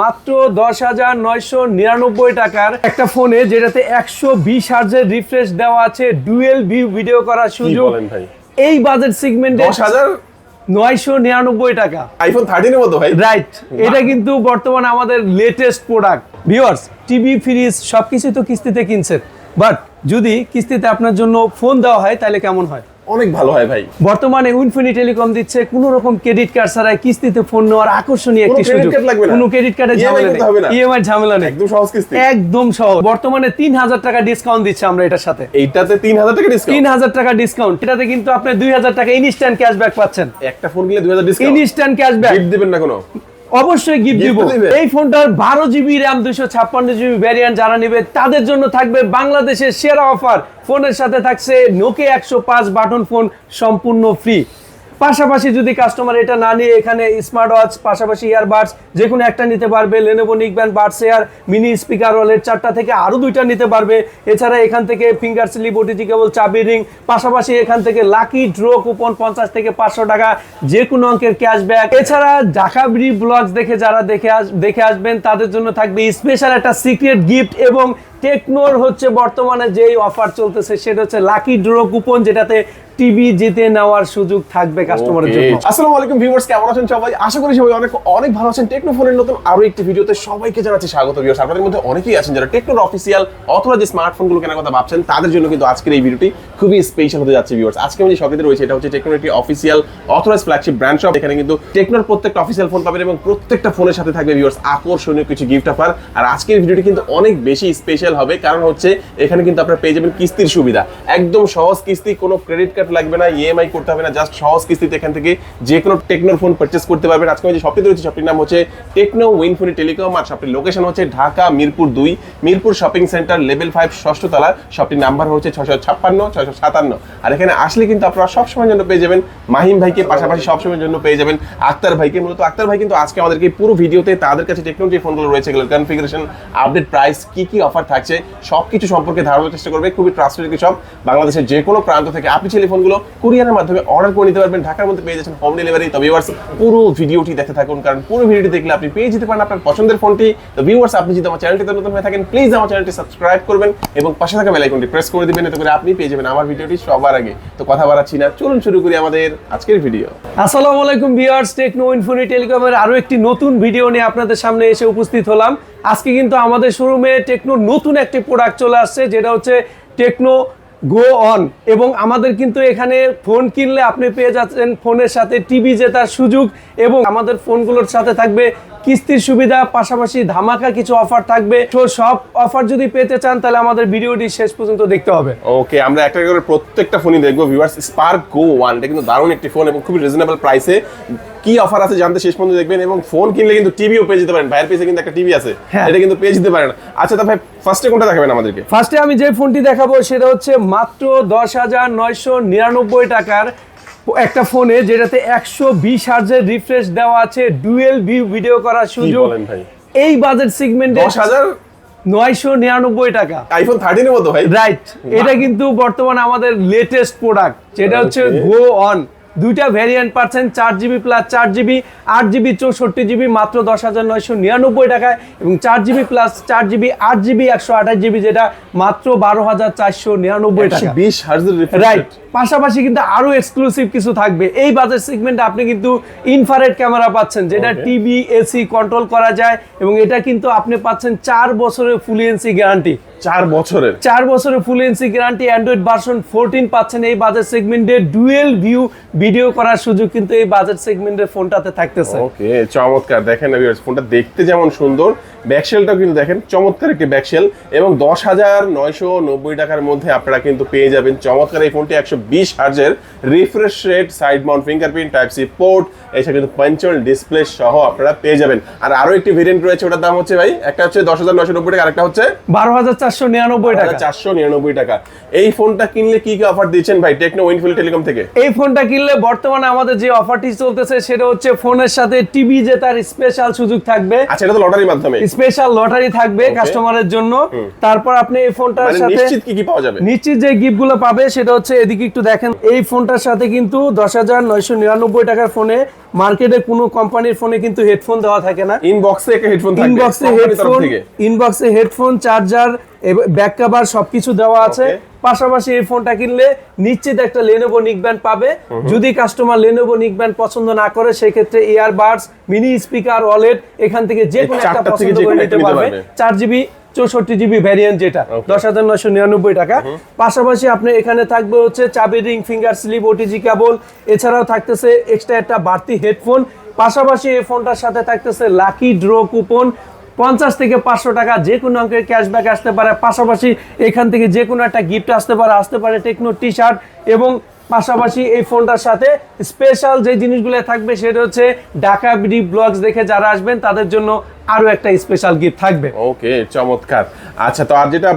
মাত্র দশ হাজার নয়শো নিরানব্বই টাকার একটা ফোনে যেটাতে একশো বিশ হার্জের রিফ্রেশ দেওয়া আছে ডুয়েল ভিউ ভিডিও করার সুযোগ। এই বাজেট সেগমেন্টে দশ হাজার? নয়শো নিরানব্বই টাকা। আইফোন থার্টিনের মতো ভাই। রাইট এটা কিন্তু বর্তমানে আমাদের latest product viewers TV fridge সবকিছু তো কিস্তিতে কিনছেন। বাট যদি কিস্তিতে আপনার জন্য ফোন দেওয়া হয় তাহলে কেমন হয়? অনেক ভালো হয় ভাই। বর্তমানে উইনফিনি টেলিকম দিচ্ছে কোনো রকম ক্রেডিট কার্ড ছাড়াই কিস্তিতে ফোন নেওয়ার আকর্ষণীয় একটি সুযোগ। কোনো ক্রেডিট কার্ডের ঝামেলা হবে না? নেই। ইএমআই ঝামেলা নেই। একদম সহজ কিস্তি। একদম সহজ। বর্তমানে তিন হাজার টাকা ডিসকাউন্ট দিচ্ছে আমরা এটার সাথে। এইটাতে তিন হাজার টাকা ডিসকাউন্ট তিন হাজার টাকা ডিসকাউন্ট এটাতে কিন্তু আপনি দুই হাজার টাকা ইনস্ট্যান্ট ক্যাশব্যাক পাচ্ছেন। একটা ফোন কিনলে দুই হাজার ডিসকাউন্ট ইনস্ট্যান্ট ক্যাশব্যাক দিবেন না কোনো? অবশ্যই গিফট দিব। এই ফোনটার বারো জিবি র্যাম দুশো ছাপ্পান্ন জিবি ভ্যারিয়েন্ট যারা নেবে তাদের জন্য থাকবে বাংলাদেশের সেরা অফার ফোনের সাথে থাকছে নোকে একশো পাঁচ বাটন ফোন সম্পূর্ণ ফ্রি পাশাপাশি যদি কাস্টমার এটা না নিয়ে এখানে স্মার্ট ওয়াচ পাশাপাশি ইয়ারবাডস যে কোনো একটা নিতে পারবে Lenovo neckband buds air mini speaker wallet চারটা থেকে আরও দুইটা নিতে পারবে। এছাড়া এখান থেকে ফিঙ্গার স্লিপ ওটিজি কেবল চাবি রিং পাশাপাশি এখান থেকে লাকি ড্র কুপন পঞ্চাশ থেকে পাঁচশো টাকা যে কোনো অঙ্কের ক্যাশব্যাক এছাড়া ঢাকা ব্লগস দেখে যারা দেখে আস, দেখে আসবেন, তাদের জন্য থাকবে স্পেশাল একটা সিক্রেট গিফট এবং টেকনোর হচ্ছে বর্তমানে যেই অফার চলতেছে সেটা হচ্ছে লাকি ড্র কুপন যেটাতে টিভি জিতে নেওয়ার সুযোগ থাকবে কাস্টমারের জন্য। আসসালামু আলাইকুম ভিউয়ার্স কেমন আছেন সবাই? আশা করি সবাই অনেক অনেক ভালো আছেন। টেকনো ফোনের নতুন আরও একটি ভিডিওতে সবাইকে জানাচ্ছি স্বাগত ভিউয়ার্স আপনাদের মধ্যে অনেকেই আছেন যারা টেকনোর অফিসিয়াল অথবা যে স্মার্টফোনগুলো কেনার কথা ভাবছেন তাদের জন্য কিন্তু আজকের এই ভিডিওটি খুবই স্পেশাল হতে যাচ্ছে ভিউয়ার্স আজকে আমি যে শপিতে রয়েছে এটা হচ্ছে টেকনোর একটি official authorize flagship brand shop এখানে কিন্তু টেকনোর প্রত্যেকটা অফিসিয়াল ফোন পাবেন এবং প্রত্যেকটা ফোনের সাথে থাকবে ভিউয়ার্স আকর্ষণীয় কিছু গিফট অফার আর আজকের ভিডিওটি কিন্তু অনেক বেশি স্পেশাল হবে, কারণ হচ্ছে এখানে কিন্তু আপনারা পেয়ে যাবেন কিস্তির সুবিধা। একদম সহজ কিস্তি, কোনো ক্রেডিট কার্ড লাগবে না ইএমআই করতে হবে না জাস্ট সহজ কিস্তিতে এখান থেকে যে কোনো টেকনোর ফোন পারচেস করতে পারবেন। আজকে যে শপটি রয়েছে শপটির নাম হচ্ছে টেকনো উইনফোনি টেলিকম আর শপটির লোকেশন হচ্ছে ঢাকা, মিরপুর দুই, Mirpur shopping centre level five ষষ্ঠ তলা। শপটির নাম্বার হচ্ছে ছশো ছাপ্পান্ন ছশো সাতান্ন। আর এখানে আসলে কিন্তু আপনারা সবসময়ের জন্য পেয়ে যাবেন, মাহিম ভাইকে পাশাপাশি সবসময়ের জন্য পেয়ে যাবেন আক্তার ভাইকে। মূলত আক্তার ভাই কিন্তু আজকে আমাদেরকে পুরো ভিডিওতে তাদের কাছে টেকনোলজি ফোনগুলো রয়েছে কনফিগারেশন আপডেট প্রাইস কি কি অফার থাকছে সবকিছু সম্পর্কে ধারণার চেষ্টা করবে, খুবই ট্রাস্টেড একটি সব বাংলাদেশের যে কোনো প্রান্ত থেকে আপনি চাইলে ফোনগুলো কুরিয়ারের মাধ্যমে অর্ডার করে নিতে পারবেন, ঢাকার মধ্যে পেয়ে যাচ্ছেন হোম ডেলিভারি তো ভিউয়ার্স পুরো ভিডিওটি দেখতে থাকুন, কারণ পুরো ভিডিওটি দেখলে আপনি পেয়ে যেতে পারেন আপনার পছন্দের ফোনটি তো ভিউয়ার্স আপনি যদি আমার চ্যানেলটিতে নতুন হয়ে থাকেন প্লিজ আমার চ্যানেলটি সাবস্ক্রাইব করবেন এবং পাশে থাকা বেল আইকনটি প্রেস করে দিবেন, এতে করে আপনি পেয়ে যাবেন আমার ভিডিওটি সবার আগে। তো কথা বাড়াচ্ছি না, চলুন শুরু করি আমাদের আজকের ভিডিও আসসালামু আলাইকুম ভিউয়ার্স টেকনো ইনফোনি টেলিকমের আরও একটি নতুন ভিডিও নিয়ে আপনাদের সামনে এসে উপস্থিত হলাম। আজকে কিন্তু আমাদের শোরুমে টেকনোর নতুন একটি প্রোডাক্ট চলে আসছে, যেটা হচ্ছে টেকনো গো অন এবং আমাদের কিন্তু এখানে ফোন কিনলে আপনি পেয়ে যাচ্ছেন ফোনের সাথে টিভি জেতার সুযোগ এবং আমাদের ফোনগুলোর সাথে থাকবে কিস্তির সুবিধা, পাশাপাশি ধামাকা কিছু অফার থাকবে। তো সব অফার যদি পেতে চান, তাহলে আমাদের ভিডিওটি শেষ পর্যন্ত দেখতে হবে। ওকে আমরা একটা করে প্রত্যেকটা ফোনই দেখব ভিউয়ার্স স্পার্ক গো ওয়ান এটা কিন্তু দারুণ একটি ফোন এবং খুবই রিজনেবল প্রাইসে কি অফার আছে জানতে শেষ পর্যন্ত দেখবেন এবং ফোন কিনলে কিন্তু টিভিও পেয়ে যেতে পারেন। ভাইয়ের পেজে কিন্তু একটা টিভি আছে। হ্যাঁ। এটা কিন্তু পেয়ে যেতে পারেন। আচ্ছা তা ভাই ফার্স্টে কোনটা দেখাবেন আমাদেরকে? ফার্স্টে আমি যে ফোনটি দেখাবো সেটা হচ্ছে মাত্র দশ হাজার নয়শো নিরানব্বই টাকার একটা ফোনে যেটাতে একশো বিশ হার্জের রিফ্রেশ দেওয়া আছে। ডুয়েল ভিউ ভিডিও করার সুযোগ? এই বাজেট সেগমেন্টে দশ হাজার? নয়শো নিরানব্বই টাকা। আইফোন থার্টিনের মতো ভাই। রাইট এটা কিন্তু বর্তমানে আমাদের লেটেস্ট প্রোডাক্ট যেটা হচ্ছে গো অন দুইটা ভ্যারিয়েন্ট পাচ্ছেন চার জিবি প্লাস চার জিবি আট জিবি চৌষট্টি জিবি মাত্র দশ হাজার নয়শো নিরানব্বই টাকায় এবং চার জিবি প্লাস চার জিবি আট জিবি একশো আঠাশ জিবি যেটা মাত্র বারো হাজার চারশো নিরানব্বই টাকা। বিশ রাইট পাশাপাশি কিন্তু আরও এক্সক্লুসিভ কিছু থাকবে। এই বাজার সেগমেন্টে আপনি কিন্তু ইনফারেড ক্যামেরা পাচ্ছেন যেটা টিভি এসি কন্ট্রোল করা যায় এবং এটা কিন্তু আপনি পাচ্ছেন চার বছরের ফুলিয়েন্সি গ্যারান্টি চার বছরের। চার বছরের full NC guarantee Android version fourteen পাচ্ছেন। এই বাজেট সেগমেন্টে ডুয়েল ভিউ ভিডিও করার সুযোগ কিন্তু এই বাজেট সেগমেন্টের ফোনটাতে থাকতেছে। ওকে চমৎকার। দেখেন ফোনটা দেখতে যেমন সুন্দর ব্যাকশেলটাও কিন্তু দেখেন চমৎকার একটি ব্যাকশেল এবং দশ হাজার নয়শো নব্বই টাকার মধ্যে আপনারা কিন্তু পেয়ে যাবেন। চমৎকার এই ফোনটি একশো বিশ হার্জের refresh rate side mount fingerprint type C port এছাড়া কিন্তু পঞ্চল ডিসপ্লে সহ আপনারা পেয়ে যাবেন। আর আরও একটি ভেরিয়েন্ট রয়েছে ওটার দাম হচ্ছে ভাই একটা হচ্ছে দশ হাজার নয়শো নব্বই টাকা আরেকটা হচ্ছে বারো হাজার চারশো নিরানব্বই টাকা। চারশো নিরানব্বই টাকা। এই ফোনটা কিনলে কি কি অফার দিচ্ছেন ভাই? টেকনো উইনফিল টেলিকম থেকে। এই ফোনটা কিনলে বর্তমানে আমাদের যে অফারটি চলতেছে সেটা হচ্ছে ফোনের সাথে টিভি জেতার স্পেশাল সুযোগ থাকবে। আচ্ছা এটা তো লটারির মাধ্যমে। স্পেশাল লটারি থাকবে কাস্টমারের জন্য। তারপর আপনি এই ফোনটার মানে সাথে নিশ্চিত কি কি পাওয়া যাবে? নিশ্চিত যে গিফটগুলো পাবে সেটা হচ্ছে এদিকে একটু দেখেন। এই ফোনটার সাথে কিন্তু দশ হাজার নয়শো নিরানব্বই টাকার ফোনে মার্কেটে কোনো কোম্পানির ফোনে কিন্তু হেডফোন দেওয়া থাকে না। ইনবক্সে একটা হেডফোন থাকবে ইনবক্সে হেডফোন ইনবক্সে হেডফোন চার্জার ব্যাক কভার সবকিছু দেওয়া আছে। পাশাপাশি এই ফোনটা কিনলে নিশ্চিত একটা লেনোভো নিকব্যান্ড পাবে। যদি কাস্টমার লেনোভো নিকব্যান্ড পছন্দ না করে সেক্ষেত্রে ইয়ারবাডস মিনি স্পিকার ওয়ালেট এখান থেকে যে কোনো একটা পছন্দ করে নিতে পারবে। পারবে। চার জিবি চৌষট্টি জিবি ভ্যারিয়েন্ট যেটা দশ হাজার নয়শো নিরানব্বই টাকা। পাশাপাশি আপনি এখানে থাকবে হচ্ছে চাবি ring finger slip OTG cable. এছাড়াও থাকতেছে এক্সট্রা একটা বাড়তি হেডফোন পাশাপাশি এই ফোনটার সাথে থাকতেছে লাকি ড্র কুপন পঞ্চাশ থেকে পাঁচশো টাকা যে কোনো অঙ্কের ক্যাশব্যাক আসতে পারে। পাশাপাশি এখান থেকে যে কোনো একটা গিফট আসতে পারে। আসতে পারে টেকনো টি শার্ট এবং পাশাপাশি এই ফোনটার সাথে স্পেশাল যে জিনিসগুলো থাকবে সেটা হচ্ছে ঢাকা বিডি ব্লগস দেখে যারা আসবেন তাদের জন্য আরও একটা স্পেশাল গিফট থাকবে। ওকে চমৎকার। আচ্ছা তো আর যেটা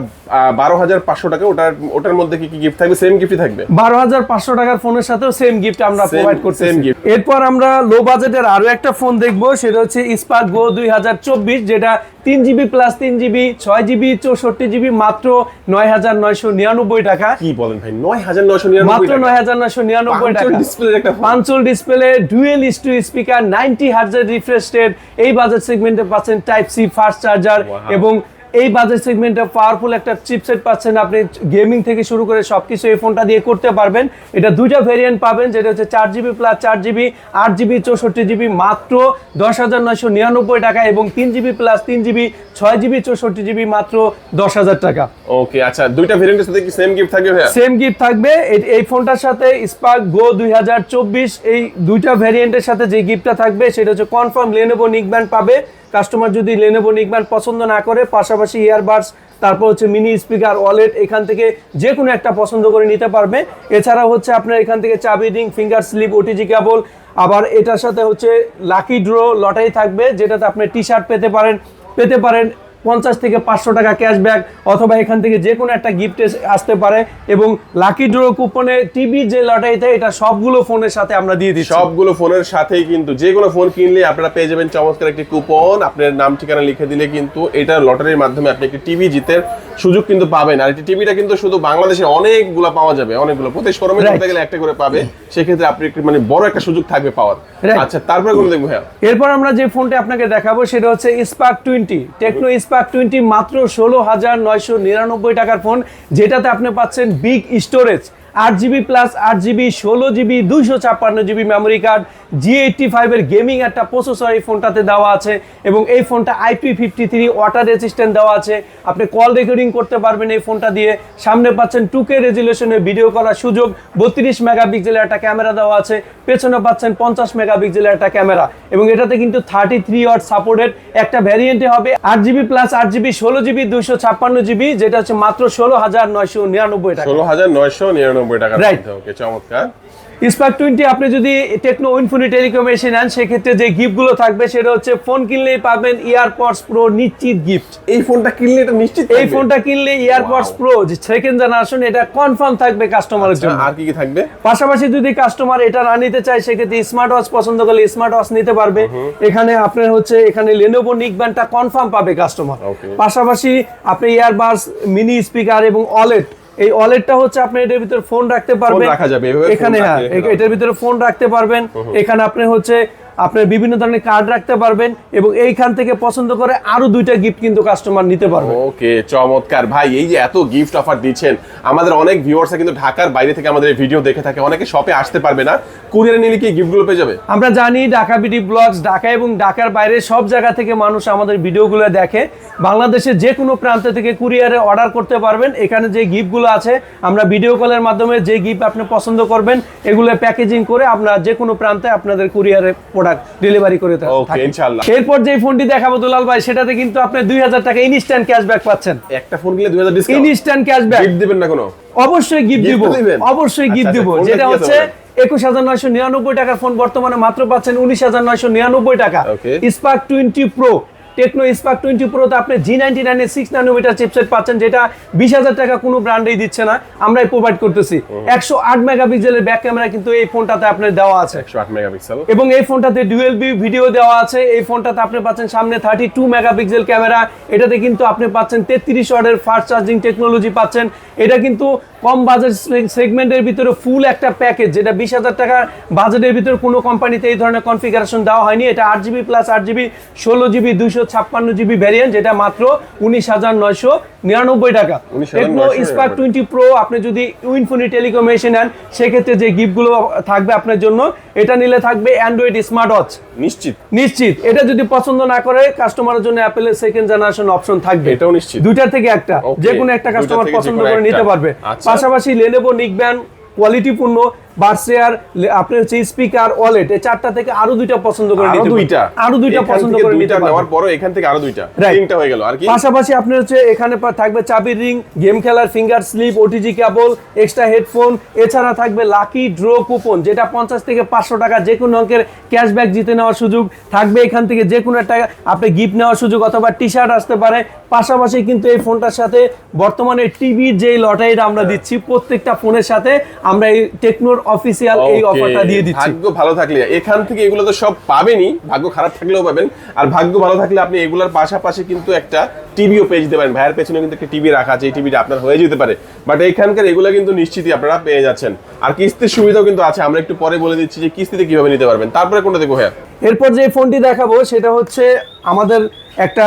বারো হাজার পাঁচশো টাকা ওটার ওটার মধ্যে কি কি গিফট থাকবে? সেম গিফটই থাকবে? বারো হাজার পাঁচশো টাকার ফোনের সাথেও সেম গিফট আমরা প্রোভাইড করছি same gift. এরপর আমরা লো বাজেটের আরও একটা ফোন দেখব সেটা হচ্ছে স্পার্ক গো দুই হাজার চব্বিশ যেটা তিন জিবি প্লাস তিন জিবি ছয় জিবি চৌষট্টি জিবি মাত্র নয় হাজার নয়শো নিরানব্বই টাকা। কি বলেন ভাই নয় হাজার নয়শো নিরানব্বই মাত্র নয় হাজার নয়শো নিরানব্বই টাকা। ডিসপ্লে একটা। পাঁচল display dual stereo speaker ninety হার্জের refresh rate এই বাজেট সেগমেন্টে পাচ্ছেন টাইপ সি ফাস্ট চার্জার এবং এই বাজেট সেগমেন্টে পাওয়ারফুল একটা চিপসেট পাচ্ছেন আপনি গেমিং থেকে শুরু করে সবকিছু এই ফোনটা দিয়ে করতে পারবেন। এটা দুইটা ভেরিয়েন্ট পাবেন যেটা হচ্ছে চার জিবি প্লাস চার জিবি আট জিবি চৌষট্টি জিবি মাত্র দশ হাজার নয়শো নিরানব্বই টাকা এবং তিন জিবি প্লাস তিন জিবি ছয় জিবি চৌষট্টি জিবি মাত্র দশ হাজার টাকা। ওকে আচ্ছা দুইটা ভেরিয়েন্টের সাথে কি সেম গিফট থাকবে সেম গিফট থাকবে। এই- ফোনটার সাথে স্পার্ক গো দুই হাজার চব্বিশ এই দুইটা ভ্যারিয়েন্টের সাথে যে গিফটটা থাকবে সেটা হচ্ছে কনফার্ম লেনোভো নিকব্যান্ড পাবে। কাস্টমার যদি লেনোভো নিকব্যান্ড পছন্দ না করে পাশাপাশি ইয়ারবাডস তারপর হচ্ছে মিনি স্পিকার ওয়ালেট এখান থেকে যে কোনো একটা পছন্দ করে নিতে পারবে। এছাড়া হচ্ছে আপনার এখান থেকে চাবি ring finger slip OTG cable আবার এটার সাথে হচ্ছে লাকি ড্র লটাই থাকবে, যেটাতে আপনি টি শার্ট পেতে পারেন পেতে পারেন পঞ্চাশ থেকে পাঁচশো টাকা ক্যাশব্যাক অথবা এখান থেকে যে কোনো একটা গিফট আসতে পারে এবং লাকি ড্র কুপনে টিভির যে লটারিতে এটা সবগুলো ফোনের সাথে আমরা দিয়ে দিচ্ছি। সবগুলো ফোনের সাথেই কিন্তু যে কোনো ফোন কিনলে আপনারা পেয়ে যাবেন চমৎকার একটি কুপন আপনার নাম ঠিকানা লিখে দিলে কিন্তু এটা লটারির মাধ্যমে আপনি একটি টিভি জিতের সুযোগ কিন্তু পাবেন। আর এই টিভিটা কিন্তু শুধু বাংলাদেশে অনেকগুলো পাওয়া যাবে অনেকগুলো। প্রতি শোরুমে Right. গেলে একটা করে পাবে সেক্ষেত্রে আপনি একটি মানে বড় একটা সুযোগ থাকবে পাওয়ার। আচ্ছা তারপরে কোন দেখব হ্যাঁ এরপর আমরা যে ফোনটা আপনাকে দেখাবো সেটা হচ্ছে spark twenty Tecno spark twenty মাত্র ষোলো হাজার নয়শো নিরানব্বই টাকার ফোন যেটাতে আপনি পাচ্ছেন বিগ স্টোরেজ আট জিবি প্লাস আট জিবি, ষোলো জিবি, দুইশো ছাপ্পান্ন GB memory card G eighty ফাইভের গেমিং একটা প্রসেসর এই ফোনটাতে দেওয়া আছে এবং এই ফোনটা IP fifty three water resistant দেওয়া আছে। আপনি কল রেকর্ডিং করতে পারবেন এই ফোনটা দিয়ে। সামনে পাচ্ছেন টু কে রেজুলেশনে ভিডিও করার সুযোগ, বত্রিশ মেগাপিক্সেলের একটা ক্যামেরা দেওয়া আছে। পেছনে পাচ্ছেন পঞ্চাশ মেগাপিক্সেলের একটা ক্যামেরা এবং এটাতে কিন্তু থার্টি থ্রি ওয়াট সাপোর্টেড একটা ভ্যারিয়েন্টে হবে। আট জিবি প্লাস আট জিবি, ষোলো জিবি দুশো ছাপ্পান্ন জিবি, যেটা হচ্ছে মাত্র ষোলো হাজার নয়শো নিরানব্বই টাকা। ষোলো হাজার নয়শো নিরানব্বই টাকা Right. ওকে চমৎকার। স্পার্ক টোয়েন্টি আপনি যদি টেকনো ইনফোনি টেলিকম এসে নেন সেক্ষেত্রে যে গিফটগুলো থাকবে সেটা হচ্ছে ফোন কিনলেই পাবেন ইয়ারপডস প্রো নিশ্চিত গিফট এই ফোনটা কিনলে এটা নিশ্চিত এই ফোনটা কিনলে ইয়ারপডস প্রো যে সেকেন্ড জেনারেশন এটা কনফার্ম থাকবে কাস্টমারের আচ্ছা, জন্য। আর কি কি থাকবে? পাশাপাশি যদি কাস্টমার এটা না নিতে চায় সেক্ষেত্রে স্মার্ট ওয়াচ পছন্দ করলে স্মার্ট ওয়াচ নিতে পারবে। এখানে আপনার হচ্ছে এখানে লেনোভো নিকব্যান্ডটা কনফার্ম পাবে কাস্টমার পাশাপাশি আপনি ইয়ারবাডস মিনি স্পিকার এবং অলেট এই ওয়ালেটটা হচ্ছে আপনি এটার ভিতরে ফোন রাখতে পারবেন। রাখা যাবে, এখানে হ্যাঁ এটার ভিতরে ফোন রাখতে পারবেন। এখানে আপনি হচ্ছে আপনার বিভিন্ন ধরনের কার্ড রাখতে পারবেন এবং এইখান থেকে পছন্দ করে আরও দুইটা গিফট কিন্তু কাস্টমার নিতে পারবে। ওকে চমৎকার। ভাই এই যে এত গিফট অফার দিচ্ছেন আমাদের অনেক ভিউয়ার্স কিন্তু ঢাকার বাইরে থেকে আমাদের ভিডিও দেখে থাকে। অনেকে শপে আসতে পারবে না কুরিয়ারে নিলে কি গিফটগুলো পেয়ে যাবে? আমরা জানি ঢাকা বিডি ব্লগস ঢাকা এবং ঢাকার বাইরে সব জায়গা থেকে মানুষ আমাদের ভিডিওগুলো দেখে। বাংলাদেশের যে কোনো প্রান্ত থেকে কুরিয়ারে অর্ডার করতে পারবেন। এখানে যে গিফটগুলো আছে আমরা ভিডিও কলের মাধ্যমে যে গিফট আপনি পছন্দ করবেন এগুলো প্যাকেজিং করে আমরা যে কোনো প্রান্তে আপনাদের কুরিয়ারে প্রোডাক্ট ডেলিভারি করে থাকি। ইনশাআল্লাহ। এরপর যে ফোনটি দেখাবো দুলাল ভাই সেটাতে কিন্তু আপনি দুই হাজার টাকা ইনস্ট্যান্ট ক্যাশব্যাক পাচ্ছেন। একটা ফোন কিনলে 2000 ডিসকাউন্ট ইনস্ট্যান্ট ক্যাশব্যাক গিফট দিবেন না কোনো? অবশ্যই গিফট দিব। অবশ্যই গিফট আচ্ছা, দিব। আচ্ছা, যেটা হচ্ছে একুশ হাজার নয়শো নিরানব্বই টাকার ফোন বর্তমানে মাত্র পাচ্ছেন উনিশ হাজার নয়শো নিরানব্বই টাকা। Spark twenty pro Tecno spark twenty প্রোতে আপনি জি নাইনটি নাইনের সিক্স নানোমিটার চিপসেট পাচ্ছেন যেটা বিশ হাজার টাকা কোনো ব্র্যান্ডেই দিচ্ছে না আমরাই প্রোভাইড করতেছি। একশো আট মেগা মেগাপিক্সেলের ব্যাক ক্যামেরা কিন্তু এই ফোনটাতে আপনার দেওয়া আছে। 108 মেগাপিক্সেল এবং এই ফোনটাতে ডুয়েল বি ভিডিও দেওয়া আছে। এই ফোনটাতে আপনি পাচ্ছেন সামনে থার্টি টু মেগাপিক্সেল ক্যামেরা এটাতে কিন্তু আপনি পাচ্ছেন তেত্রিশ ওয়ার্ডের ফাস্ট চার্জিং টেকনোলজি পাচ্ছেন। এটা কিন্তু কম বাজেট সেগমেন্টের ভিতরে ফুল একটা প্যাকেজ যেটা বিশ হাজার টাকা বাজেটের ভিতরে কোনো কোম্পানিতে এই ধরনের কনফিগারেশন দেওয়া হয়নি। এটা আট জিবি প্লাস আট জিবি ষোলো জিবি দুইশো ছাপ্পান্ন জিবি ভ্যারিয়েন্ট যেটা মাত্র উনিশ হাজার নয়শো নিরানব্বই টাকা। টেকনো স্পার্ক টোয়েন্টি প্রো আপনি যদি উইনফোনি টেলিকম এসে নেন সেক্ষেত্রে যে গিফটগুলো থাকবে আপনার জন্য এটা নিলে থাকবে অ্যান্ড্রয়েড স্মার্ট ওয়াচ নিশ্চিত। নিশ্চিত। এটা যদি পছন্দ না করে কাস্টমারের জন্য অ্যাপেলের সেকেন্ড জেনারেশন অপশন থাকবে। এটাও নিশ্চিত। দুইটার থেকে একটা। যে কোনো একটা কাস্টমার পছন্দ করে নিতে পারবে। আচ্ছা। পাশাপাশি লেনেভো নিকব্যান কোয়ালিটিপূর্ণ বার্সেয়ার আপনার হচ্ছে স্পিকার ওয়ালেট এই চারটা থেকে আরও দুইটা পছন্দ করে নিতে দুইটা। আরও দুইটা পছন্দ করে নিতে নেওয়ার পরে এখান থেকে আরও দুইটা. তিনটা হয়ে গেল আর কি? পাশাপাশি আপনার হচ্ছে এখানে থাকবে চাবির রিং গেম খেলার finger slip OTG cable extra headphone এছাড়া থাকবে লাকি ড্র কুপন যেটা পঞ্চাশ থেকে পাঁচশো টাকা যে কোনো অঙ্কের ক্যাশব্যাক জিতে নেওয়ার সুযোগ থাকবে এখান থেকে যে কোনো একটা আপনি গিফট নেওয়ার সুযোগ অথবা টি শার্ট আসতে পারে। পাশাপাশি কিন্তু এই ফোনটার সাথে বর্তমানে টিভির যে লটারিটা আমরা দিচ্ছি প্রত্যেকটা ফোনের সাথে আমরা এই টেকনোর অফিসিয়াল এই অফারটা দিয়ে দিচ্ছি। ভাগ্য ভালো থাকলে এখান থেকে এগুলো তো সব পাবেনই ভাগ্য খারাপ থাকলেও পাবেন। আর ভাগ্য ভালো থাকলে আপনি এগুলোর পাশাপাশি কিন্তু একটা টিভিও পেয়ে যেতে পারেন। ভাইয়ের পেছনে কিন্তু একটা টিভি রাখা আছে এই টিভিটা আপনার হয়ে যেতে পারে। বাট এখানকার এগুলো কিন্তু নিশ্চিতই আপনারা পেয়ে যাচ্ছেন। আর কিস্তির সুবিধাও কিন্তু আছে। আমরা একটু পরে বলে দিচ্ছি যে কিস্তিতে কীভাবে নিতে পারবেন। তারপরে কোনটা দেখব হ্যাঁ এরপর যে ফোনটি দেখাবো সেটা হচ্ছে আমাদের একটা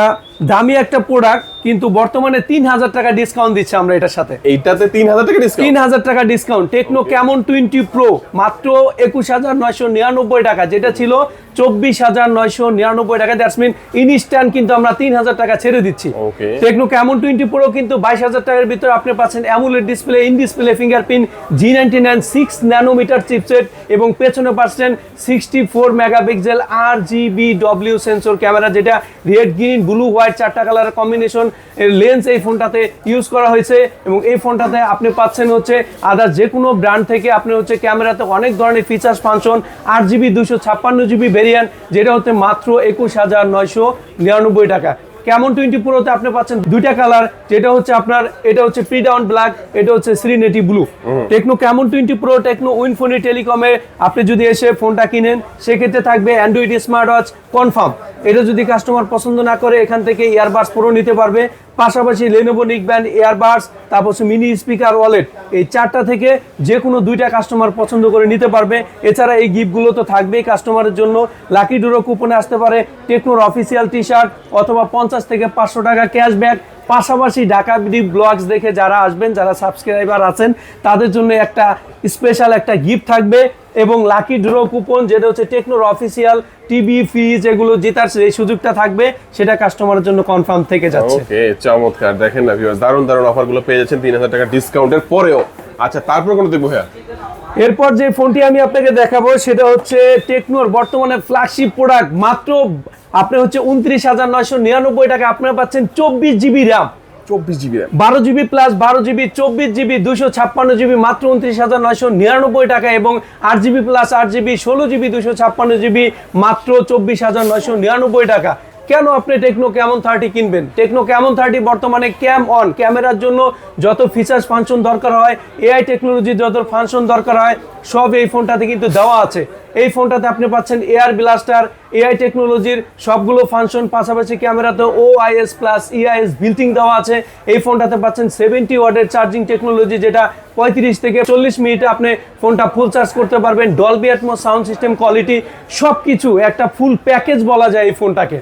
দামি একটা প্রোডাক্ট কিন্তু বর্তমানে তিন হাজার টাকা ডিসকাউন্ট দিচ্ছে আমরা এটার সাথে। এইটাতে তিন হাজার টাকা তিন হাজার টাকা discount Tecno Camon twenty pro মাত্র একুশ হাজার নয়শো নিরানব্বই টাকা যেটা ছিল চব্বিশ হাজার নয়শো নিরানব্বই টাকা। দ্যাটস মিন ইনস্ট্যান্ট কিন্তু আমরা তিন হাজার টাকা ছেড়ে দিচ্ছি। টেকনো ক্যামন টোয়েন্টি প্রো কিন্তু বাইশ হাজার টাকার ভিতরে আপনি পাচ্ছেন AMOLED display in display fingerprint G ninety nine six nanometer chipset এবং পেছনে পাচ্ছেন sixty four megapixel R GB W sensor camera যেটা রেড গ্রিন ব্লু হোয়াইট চারটা কালারের কম্বিনেশন লেন্স এই ফোনটাতে ইউজ করা হয়েছে। এবং এই ফোনটাতে আপনি পাচ্ছেন হচ্ছে আদার যে কোনো ব্র্যান্ড থেকে আপনি হচ্ছে ক্যামেরাতে অনেক ধরনের ফিচার্স ফাংশন আট জিবি দুশো ছাপ্পান্ন জিবি ভেরিয়ান্ট যেটা হচ্ছে মাত্র একুশ হাজার নয়শো নিরানব্বই টাকা। কেমন টোয়েন্টি প্রোতে আপনি পাচ্ছেন? দুইটা কালার যেটা হচ্ছে আপনার এটা হচ্ছে প্রি ডাউন ব্ল্যাক এটা হচ্ছে serenity blue Tecno Camon twenty pro Tecno Winphony টেলিকমে আপনি যদি এসে ফোনটা কিনেন সেক্ষেত্রে থাকবে অ্যান্ড্রয়েড স্মার্ট ওয়াচ কনফার্ম এটা যদি কাস্টমার পছন্দ না করে এখান থেকে ইয়ারবাডস প্রো নিতে পারবে। পাশাপাশি লেনোভো নিকব্যান্ড এয়ারবাডস তারপর মিনি স্পিকার ওয়ালেট এই চারটা থেকে যে কোনো দুইটা কাস্টমার পছন্দ করে নিতে পারবে। এছাড়া এই গিফটগুলো তো থাকবেই কাস্টমারের জন্য। লাকি ডোরো কুপনে আসতে পারে টেকনোর অফিসিয়াল টি শার্ট অথবা পঞ্চাশ থেকে পাঁচশো টাকা ক্যাশব্যাক পাশাপাশি ঢাকা বিডি ব্লগস দেখে যারা আসবেন, যারা সাবস্ক্রাইবার আছেন, তাদের জন্য একটা স্পেশাল একটা গিফট থাকবে। এবং লাকি ড্র কুপন যেটা হচ্ছে টেকনোর অফিসিয়াল টিভি ফ্রিজ এগুলো জেতার এই সুযোগটা থাকবে সেটা কাস্টমারের জন্য কনফার্ম থেকে যাচ্ছে। ওকে চমৎকার। দেখেন না ভিউয়ার্স দারুণ দারুণ অফারগুলো পেয়ে যাচ্ছেন। তিন হাজার টাকা ডিসকাউন্টের পরেও। আচ্ছা তারপর কোনো দেখব হ্যাঁ এরপর যে ফোনটি আমি আপনাকে দেখাবো সেটা হচ্ছে টেকনোর বর্তমানে ফ্ল্যাগশিপ প্রোডাক্ট মাত্র আপনি হচ্ছে উনত্রিশ হাজার নয়শো নিরানব্বই টাকা আপনারা পাচ্ছেন চব্বিশ জিবি র্যাম চব্বিশ জিবি বারো জিবি প্লাস বারো জিবি, চব্বিশ জিবি দুশো ছাপ্পান্ন জিবি, মাত্র উনত্রিশ হাজার নয়শো নিরানব্বই টাকা এবং আট জিবি প্লাস আট জিবি, ষোলো জিবি দুশো ছাপ্পান্ন জিবি, মাত্র চব্বিশ হাজার নয়শো নিরানব্বই টাকা। কেন আপনি টেকনো ক্যামন থার্টি কিনবেন? টেকনো ক্যামন থার্টি বর্তমানে ক্যাম অন ক্যামেরার জন্য যত ফিচার্স ফাংশন দরকার হয় এআই টেকনোলজির যত ফাংশন দরকার হয়, সব এই ফোনটাতে কিন্তু দেওয়া আছে। এই ফোনটাতে আপনি পাচ্ছেন এয়ার ব্লাস্টার এআই টেকনোলজির সবগুলো ফাংশন পাশাপাশি ক্যামেরাতে O IS plus EIS built in দেওয়া আছে। এই ফোনটাতে পাচ্ছেন সেভেন্টি ওয়ার্ডের চার্জিং টেকনোলজি যেটা পঁয়ত্রিশ থেকে চল্লিশ মিনিটে আপনি ফোনটা ফুল চার্জ করতে পারবেন। Dolby atmos sound system quality সব কিছু একটা ফুল প্যাকেজ বলা যায় এই ফোনটাকে।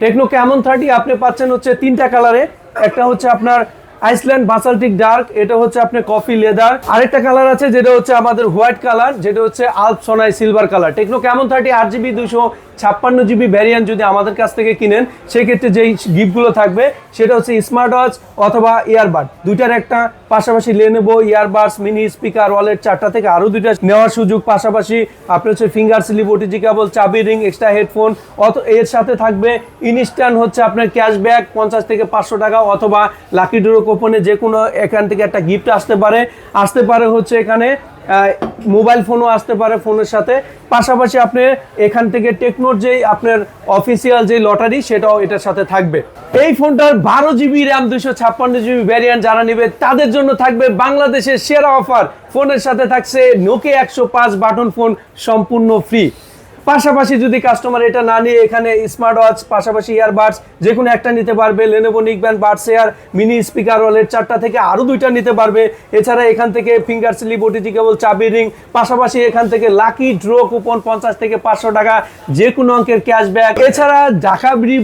টেকনো ক্যামন থার্টি আপনি পাচ্ছেন হচ্ছে তিনটা কালারে একটা হচ্ছে আপনার আইসল্যান্ড বাসাল্টিক ডার্ক, এটা হচ্ছে আপনার কফি লেদার। আরেকটা কালার আছে, যেটা হচ্ছে আমাদের হোয়াইট কালার, যেটা হচ্ছে আলপ Sonai silver colour. Tecno Camon thirty আট জিবি দুশো ছাপ্পান্ন জিবি ভ্যারিয়েন্ট যদি আমাদের কাছ থেকে কিনেন, সেক্ষেত্রে যেই গিফটগুলো থাকবে, সেটা হচ্ছে স্মার্ট ওয়াচ অথবা ইয়ারবাড দুইটার একটা পাশাপাশি Lenovo earbuds mini speaker wallet চারটা থেকে আরও দুইটা নেওয়ার সুযোগ। পাশাপাশি আপনি হচ্ছে ফিঙ্গার স্লিপ ওটিজি কেবল চাবি রিং এক্সট্রা হেডফোন অত এর সাথে থাকবে ইনস্ট্যান্ট হচ্ছে আপনার ক্যাশব্যাক পঞ্চাশ থেকে পাঁচশো টাকা অথবা লাকি ডোরো কোপনে যে কোনো এখান থেকে একটা গিফট আসতে পারে। আসতে পারে হচ্ছে এখানে মোবাইল ফোনও আসতে পারে ফোনের সাথে। পাশাপাশি আপনি এখান থেকে টেকনোর যেই আপনার অফিসিয়াল যে লটারি, সেটাও এটার সাথে থাকবে। এই ফোনটার বারো জিবি র্যাম দুশো ছাপ্পান্ন জিবি ভ্যারিয়েন্ট যারা নেবে, তাদের জন্য থাকবে বাংলাদেশের সেরা অফার ফোনের সাথে থাকছে নোকে একশো পাঁচ বাটন ফোন সম্পূর্ণ ফ্রি পাশাপাশি যদি কাস্টমার এটা না নিয়ে এখানে স্মার্ট ওয়াচ পাশাপাশি ইয়ারবাডস যে কোনো একটা নিতে পারবে Lenovo neckband buds air mini speaker wallet চারটা থেকে আরও দুইটা নিতে পারবে। এছাড়া এখান থেকে ফিঙ্গার স্লিপ ওটিজি কেবল চাবি রিং পাশাপাশি এখান থেকে লাকি ড্র কুপন পঞ্চাশ থেকে পাঁচশো টাকা, যে কোনো অঙ্কের ক্যাশব্যাক এছাড়া ঢাকা ব্রি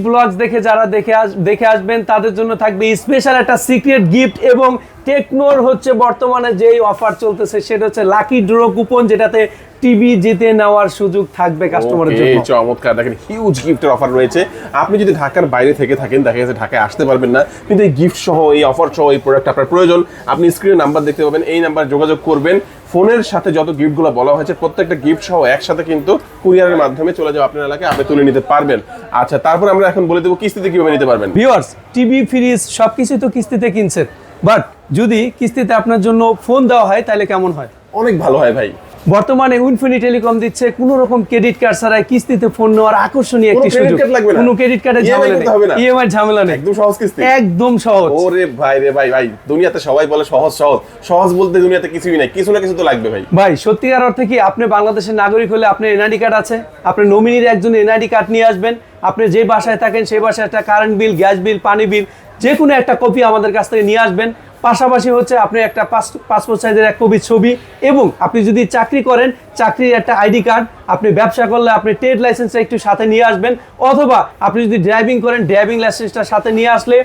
দেখে যারা দেখে আস, দেখে আসবেন, তাদের জন্য থাকবে স্পেশাল একটা সিক্রেট গিফট এবং টেকনোর হচ্ছে বর্তমানে যেই অফার চলতেছে, সেটা হচ্ছে লাকি ড্র কুপন যেটাতে টিভি জিতে নেওয়ার সুযোগ থাকবে কাস্টমারের জন্য। চমৎকার। দেখেন হিউজ গিফটের অফার রয়েছে। আপনি যদি ঢাকার বাইরে থেকে থাকেন দেখা গেছে ঢাকায় আসতে পারবেন না কিন্তু এই গিফট সহ এই অফার সহ এই প্রোডাক্ট আপনার প্রয়োজন। আপনি স্ক্রিনে নাম্বার দেখতে পাবেন এই নাম্বার যোগাযোগ করবেন। ফোনের সাথে যত গিফটগুলো বলা হয়েছে প্রত্যেকটা গিফট সহ একসাথে কিন্তু কুরিয়ারের মাধ্যমে চলে যাবে আপনার এলাকায় আপনি তুলে নিতে পারবেন। আচ্ছা তারপর আমরা এখন বলে দেবো কিস্তিতে কীভাবে নিতে পারবেন? ভিউয়ার্স টিভি ফ্রিজ সবকিছু তো কিস্তিতে কিনছেন। বাট যদি কিস্তিতে আপনার জন্য ফোন দেওয়া হয় তাহলে কেমন হয়? অনেক ভালো হয় ভাই। বর্তমানে উইনফিনি টেলিকম দিচ্ছে কোন রকম ক্রেডিট কার্ড ছাড়াই কিস্তিতে ফোন নেওয়ার আকর্ষণীয় একটি সুযোগ? কোনো ক্রেডিট কার্ডের ঝামেলা? নেই। ইএমআই ঝামেলা নেই। একদম সহজ কিস্তি। একদম সহজ। ওরে ভাই রে ভাই ভাই দুনিয়াতে সবাই বলে সহজ সহজ। সহজ বলতে দুনিয়াতে কিছুই নাই। কিছু না কিছু তো লাগবে ভাই। ভাই সত্যিকার অর্থে কি আপনি বাংলাদেশের নাগরিক হলে আপনার এনআইডি কার্ড আছে? আপনি নমিনির একজন এনআইডি কার্ড নিয়ে আসবেন। আপনি যে বাসায় থাকেন সেই বাসায় একটা কারেন্ট বিল গ্যাস বিল পানি বিল যে কোনো একটা কপি আমাদের কাছ থেকে নিয়ে আসবেন। পাশাপাশি হচ্ছে আপনি একটা পাসপোর্ট সাইজের এক কবির ছবি এবং আপনি যদি চাকরি করেন, চাকরির একটা আইডি কার্ড আপনি ব্যবসা করলে আপনি ট্রেড লাইসেন্সটা একটু সাথে নিয়ে আসবেন, অথবা আপনি যদি ড্রাইভিং করেন ড্রাইভিং লাইসেন্সটা সাথে নিয়ে আসলে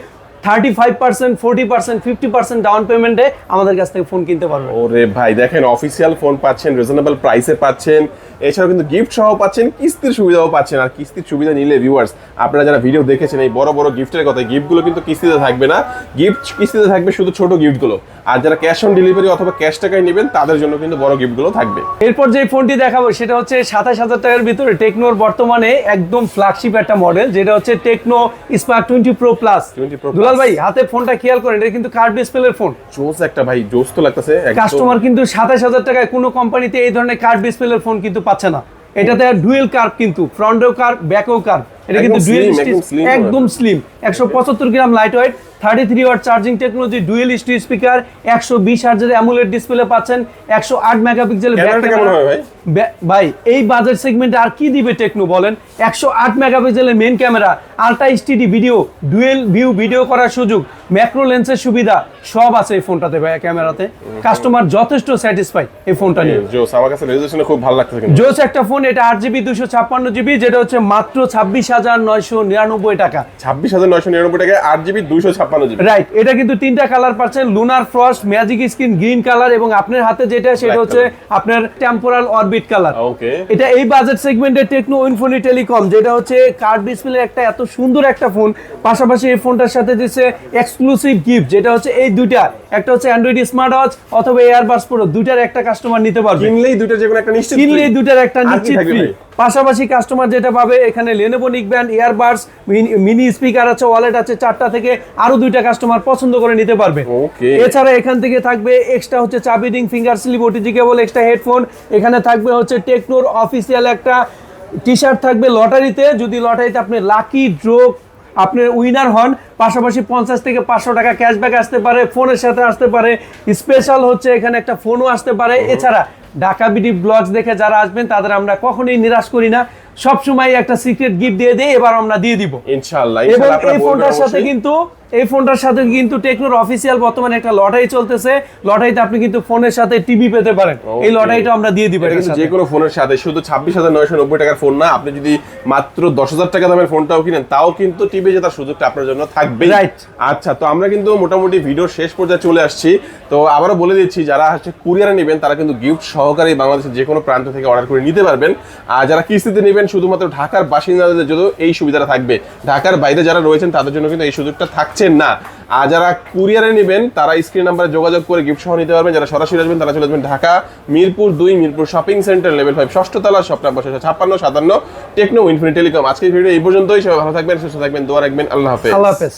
thirty five percent forty percent fifty percent down পেমেন্টে আমাদের কাছ থেকে ফোন কিনতে পারবেন ওরে ভাই দেখেন অফিসিয়াল ফোন পাচ্ছেন রিজনেবল প্রাইসে পাচ্ছেন। এছাড়াও কিন্তু গিফট সহ পাচ্ছেন কিস্তির সুবিধাও পাচ্ছেন। আর কিস্তির সুবিধা নিলে ভিউয়ার্স আপনারা যারা ভিডিও দেখেছেন এই বড় বড় গিফটের কথা গিফটগুলো কিন্তু কিস্তিতে থাকবে না। গিফট কিস্তিতে থাকবে শুধু ছোট গিফটগুলো আর যারা ক্যাশ অন ডেলিভারি অথবা ক্যাশ টাকায় নেবেন তাদের জন্য কিন্তু বড় গিফটগুলো থাকবে। এরপর যে ফোনটি দেখাবো সেটা হচ্ছে সাতাশ হাজার টাকার ভিতরে টেকনোর বর্তমানে একদম ফ্ল্যাগশিপ একটা মডেল যেটা হচ্ছে Tecno spark twenty pro plus 20 Pro Dulal ভাই হাতে ফোনটা খেয়াল করেন এটা কিন্তু কার্ড ডিসপ্লের ফোন। জোস একটা ভাই জোস তো লাগতেছে কাস্টমার কিন্তু সাতাশ হাজার টাকায় কোনো কোম্পানিতে এই ধরনের কার্ড ডিসপ্লের ফোন কিন্তু পাচ্ছে না। এটাতে ডুয়েল কার্ভ কিন্তু ফ্রন্টেও কার্ভ ব্যাকও কার্ভ। এটা কিন্তু একদম ডুয়েল একদম স্লিম একশো পঁচাত্তর gram lightweight thirty three watt charging technology dual stereo speaker একশো বিশ হার্জের অ্যামুলেট ডিসপ্লে পাচ্ছেন একশো আট মেগাপিক্সেল ভাই? এই বাজেট সেগমেন্টে আর কি দিবে টেকনো বলেন? একশো আট মেগাপিক্সেলের main camera ultra HD video dual view video করার সুযোগ ম্যাক্রো লেন্সের সুবিধা সব আছে এই ফোনটাতে ভাই ক্যামেরাতে কাস্টমার যথেষ্ট স্যাটিসফাই এই ফোনটা নিয়ে। জোস আমার কাছে রেজুলেশনে খুব ভালো কিন্তু। জোস একটা ফোন এটা আট জিবি দুশো ছাপ্পান্ন জিবি যেটা হচ্ছে মাত্র ছাব্বিশ হাজার নয়শো নিরানব্বই টাকা। ছাব্বিশ হাজার নয়শো নিরানব্বই টাকায় আট জিবি দুইশো ছাপ্পান্ন জিবি রাইট এটা কিন্তু তিনটা কালার পাচ্ছেন lunar frost magic skin green colour এবং আপনার হাতে যেটা সেটা হচ্ছে আপনার টেম্পোরাল অরবিট কালার ওকে এটা এই বাজেট সেগমেন্টের টেকনো ইনফোনি টেলিকম যেটা হচ্ছে কার্ড ডিসপ্লে একটা এত সুন্দর একটা ফোন পাশাপাশি এই ফোনটার সাথে দিচ্ছে এক্সক্লুসিভ গিফট যেটা হচ্ছে এই দুইটা। একটা হচ্ছে অ্যান্ড্রয়েড স্মার্ট ওয়াচ অথবা এয়ারবাস প্রো দুইটার একটা কাস্টমার নিতে পারবে। কিনলেই দুইটা যে কোনো একটা নিশ্চিত কিনলে free। দুটার একটা নিশ্চিত ফ্রি পাশাপাশি কাস্টমার যেটা পাবে এখানে লেনোভো ইয়ারবাডস মিনি স্পিকার আছে ওয়ালেট আছে চারটা থেকে আরও দুইটা কাস্টমার পছন্দ করে নিতে পারবে। এছাড়া এখান থেকে থাকবে এক্সট্রা হচ্ছে চাবি ring finger slip OTG cable extra headphone এখানে থাকবে হচ্ছে টেকনোর অফিসিয়াল একটা টি শার্ট থাকবে লটারিতে যদি লটারিতে আপনি লাকি ড্র আপনি উইনার হন পাশাপাশি পঞ্চাশ থেকে পাঁচশো টাকা ক্যাশব্যাক আসতে পারে ফোনের সাথে আসতে পারে। স্পেশাল হচ্ছে এখানে একটা ফোনও আসতে পারে। এছাড়া ঢাকা বিডি ব্লগস দেখে যারা আসবেন তাদের আমরা কখনোই নিরাশ করি না। সবসময় একটা সিক্রেট গিফট দিয়ে দেই এবার আমরা দিয়ে দিব। ইনশাআল্লাহ এবং এই ফোনটার সাথে কিন্তু এই ফোনটার সাথে কিন্তু টেকনোর অফিসিয়াল বর্তমানে একটা লটারি চলতেছে। লটারিতে আপনি কিন্তু ফোনের সাথে টিভি পেতে পারেন। এই লটারিটা আমরা দিয়ে দিব। যে কোনো ফোনের সাথে শুধু ছাব্বিশ হাজার নয়শো নব্বই টাকার ফোন না আপনি যদি মাত্র দশ হাজার টাকা দামের ফোনটাও কিনেন তাও কিন্তু টিভি জেতার সুযোগটা আপনার জন্য থাকবে। Right. আচ্ছা তো আমরা কিন্তু মোটামুটি ভিডিওর শেষ পর্যায়ে চলে আসছি। তো আবারও বলে দিচ্ছি যারা হচ্ছে কুরিয়ারে নেবেন তারা কিন্তু গিফট সহকারে বাংলাদেশের যে কোনো প্রান্ত থেকে অর্ডার করে নিতে পারবেন। আর যারা কিস্তিতে নেবেন শুধুমাত্র ঢাকার বাসিন্দাদের জন্য এই সুবিধাটা থাকবে। ঢাকার বাইরে যারা রয়েছেন তাদের জন্য কিন্তু এই সুযোগটা থাকছেন না। আর যারা কুরিয়ারে নেবেন, তারা স্ক্রিন নাম্বারে যোগাযোগ করে গিফট সহ নিতে পারবেন। যারা সরাসরি আসবেন, তারা চলে আসবেন ঢাকা, মিরপুর দুই, Mirpur shopping centre level five ষষ্ঠ তালা শপ নাম্বার ছাপ্পান্ন, সাতান্ন, টেকনো ইনফিনি টেলিকম আজকের ভিডিও এই পর্যন্তই। সবাই ভালো থাকবেন, সুস্থ থাকবেন, দোয়া রাখবেন। আল্লাহ হাফেজ। আল্লাহ হাফেজ।